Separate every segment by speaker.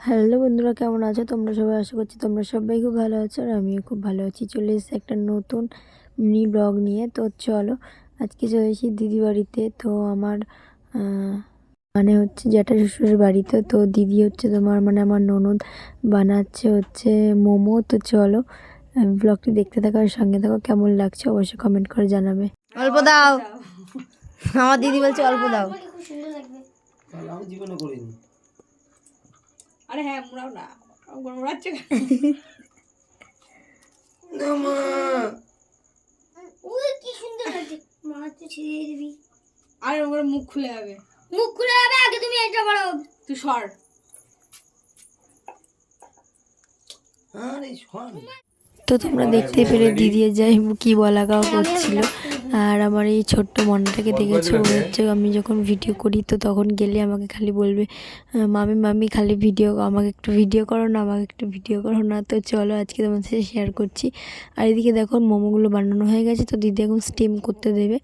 Speaker 1: Hello বন্ধুরা কেমন আছো? তোমরা সবাই আশা করছি তোমরা সবাই খুব ভালো আছো আর আমিও খুব ভালো আছি। চলে এসেছি একটা নতুন মিনি ব্লগ নিয়ে। তো চলো আজকে চলে এসেছি দিদি বাড়িতে। তো আমার মানে হচ্ছে জ্যাঠা শ্বশুরের বাড়িতে তো দিদি হচ্ছে তোমার মানে আমার ননদ বানাচ্ছে হচ্ছে মোমো। তো চলো ব্লগটি দেখতে থাকো আর সঙ্গে থাকো। কেমন লাগছে অবশ্যই কমেন্ট করে জানাবে।
Speaker 2: অল্প দাও। আমার দিদি বলছে অল্প দাও।
Speaker 3: জীবনে করিনি।
Speaker 4: আরে হ্যাঁ মোড়াও না। মোড়াচ্ছে
Speaker 5: উই কি সুন্দর লাগছে। মা তো ছিঁড়ে দিবি।
Speaker 4: আরে ওর মুখ খুলে যাবে।
Speaker 5: মুখ খুলে যাবে? আগে তুমি এটা
Speaker 4: তুই সর।
Speaker 3: আরে
Speaker 1: তো তোমরা দেখতে পেলে দিদি যাই কি বলা গাও করছিল। আর আমার এই ছোট্ট মনটাকে দেখেছ? হচ্ছে আমি যখন ভিডিও করি তো তখন গেলে আমাকে খালি বলবে মামি মামি খালি ভিডিও আমাকে একটু ভিডিও করো না আমাকে একটু ভিডিও করো না। তো চলো আজকে তোমার সাথে শেয়ার করছি। আর এদিকে দেখো মোমোগুলো বানানো হয়ে গেছে তো দিদি এখন স্টিম করতে দেবে।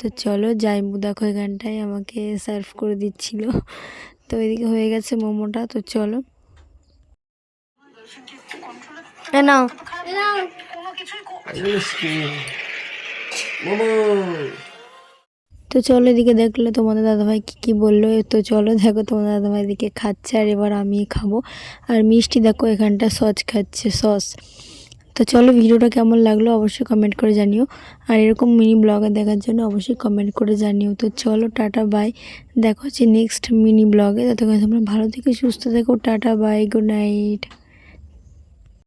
Speaker 1: তো চলো যাই দেখো এখানটায় আমাকে সার্ভ করে দিচ্ছিল। তো এদিকে হয়ে গেছে মোমোটা তো চলো।
Speaker 2: এ নাও।
Speaker 1: তো চলো এদিকে দেখলে তোমাদের দাদাভাই কী কী বলল। তো চলো দেখো তোমাদের দাদাভাই এদিকে খাচ্ছে আর এবার আমি খাব। আর মিষ্টি দেখো এখানটা সস খাচ্ছে, সস। তো চলো ভিডিওটা কেমন লাগল অবশ্যই কমেন্ট করে জানিও। আর এরকম মিনি ব্লগে দেখার জন্য অবশ্যই কমেন্ট করে জানিও। তো চলো টাটা বাই দেখো হচ্ছে নেক্সট মিনি ব্লগে ততক্ষণ তোমরা ভালো থেকে, সুস্থ থেকো। Tata bye good night